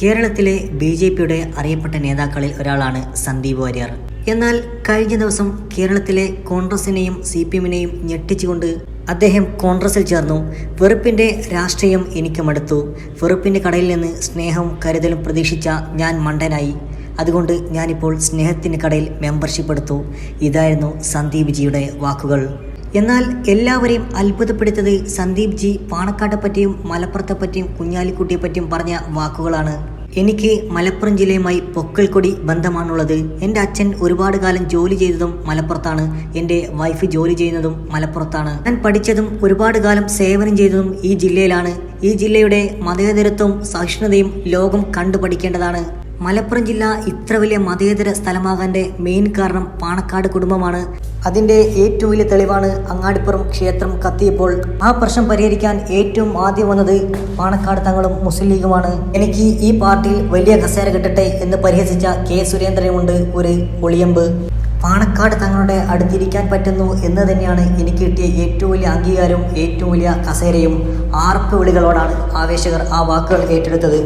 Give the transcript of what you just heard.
കേരളത്തിലെ B J പിയുടെ അറിയപ്പെട്ട നേതാക്കളിൽ ഒരാളാണ് സന്ദീപ് വാര്യർ. എന്നാൽ കഴിഞ്ഞ ദിവസം കേരളത്തിലെ കോൺഗ്രസിനെയും സി പി എമ്മിനെയും ഞെട്ടിച്ചുകൊണ്ട് അദ്ദേഹം കോൺഗ്രസിൽ ചേർന്നു. വെറുപ്പിന്റെ രാഷ്ട്രീയം എനിക്ക് മടുത്തു വെറുപ്പിന്റെ കടയിൽ നിന്ന് സ്നേഹവും കരുതലും പ്രതീക്ഷിച്ച ഞാൻ മണ്ടനായി. അതുകൊണ്ട് ഞാനിപ്പോൾ സ്നേഹത്തിന്റെ കടയിൽ മെമ്പർഷിപ്പ് എടുത്തു ഇതായിരുന്നു സന്ദീപ് ജിയുടെ വാക്കുകൾ. എന്നാൽ എല്ലാവരെയും അത്ഭുതപ്പെടുത്തത് സന്ദീപ് ജി പറ്റിയും മലപ്പുറത്തെ പറ്റിയും കുഞ്ഞാലിക്കുട്ടിയെ പറ്റിയും പറഞ്ഞ വാക്കുകളാണ്. എനിക്ക് മലപ്പുറം ജില്ലയുമായി പൊക്കൽക്കൊടി ബന്ധമാണുള്ളത്. എന്റെ അച്ഛൻ ഒരുപാട് കാലം ജോലി ചെയ്തതും മലപ്പുറത്താണ്. എന്റെ വൈഫ് ജോലി ചെയ്യുന്നതും മലപ്പുറത്താണ്. ഞാൻ പഠിച്ചതും ഒരുപാട് കാലം സേവനം ചെയ്തതും ഈ ജില്ലയിലാണ്. ഈ ജില്ലയുടെ മതേതരത്വവും സഹിഷ്ണുതയും ലോകം കണ്ടുപഠിക്കേണ്ടതാണ്. മലപ്പുറം ജില്ല ഇത്ര വലിയ മതേതര സ്ഥലമാകാന്റെ മെയിൻ കാരണം പാണക്കാട് കുടുംബമാണ്. അതിന്റെ ഏറ്റവും വലിയ തെളിവാണ് അങ്ങാടിപ്പുറം ക്ഷേത്രം കത്തിയപ്പോൾ ആ പ്രശ്നം പരിഹരിക്കാൻ ഏറ്റവും ആദ്യം വന്നത് പാണക്കാട് തങ്ങളും മുസ്ലിം ലീഗുമാണ്. എനിക്ക് ഈ പാർട്ടിയിൽ വലിയ കസേര കിട്ടട്ടെ എന്ന് പരിഹസിച്ച കെ സുരേന്ദ്രനുമുണ്ട് ഒരു ഒളിയമ്പ്. പാണക്കാട് തങ്ങളുടെ അടുത്തിരിക്കാൻ പറ്റുന്നു എന്ന് തന്നെയാണ് എനിക്ക് കിട്ടിയ ഏറ്റവും വലിയ അംഗീകാരവും ഏറ്റവും വലിയ കസേരയും. ആർപ്പ് വിളികളോടാണ് ആവേശകർ ആ വാക്കുകൾ ഏറ്റെടുത്തത്.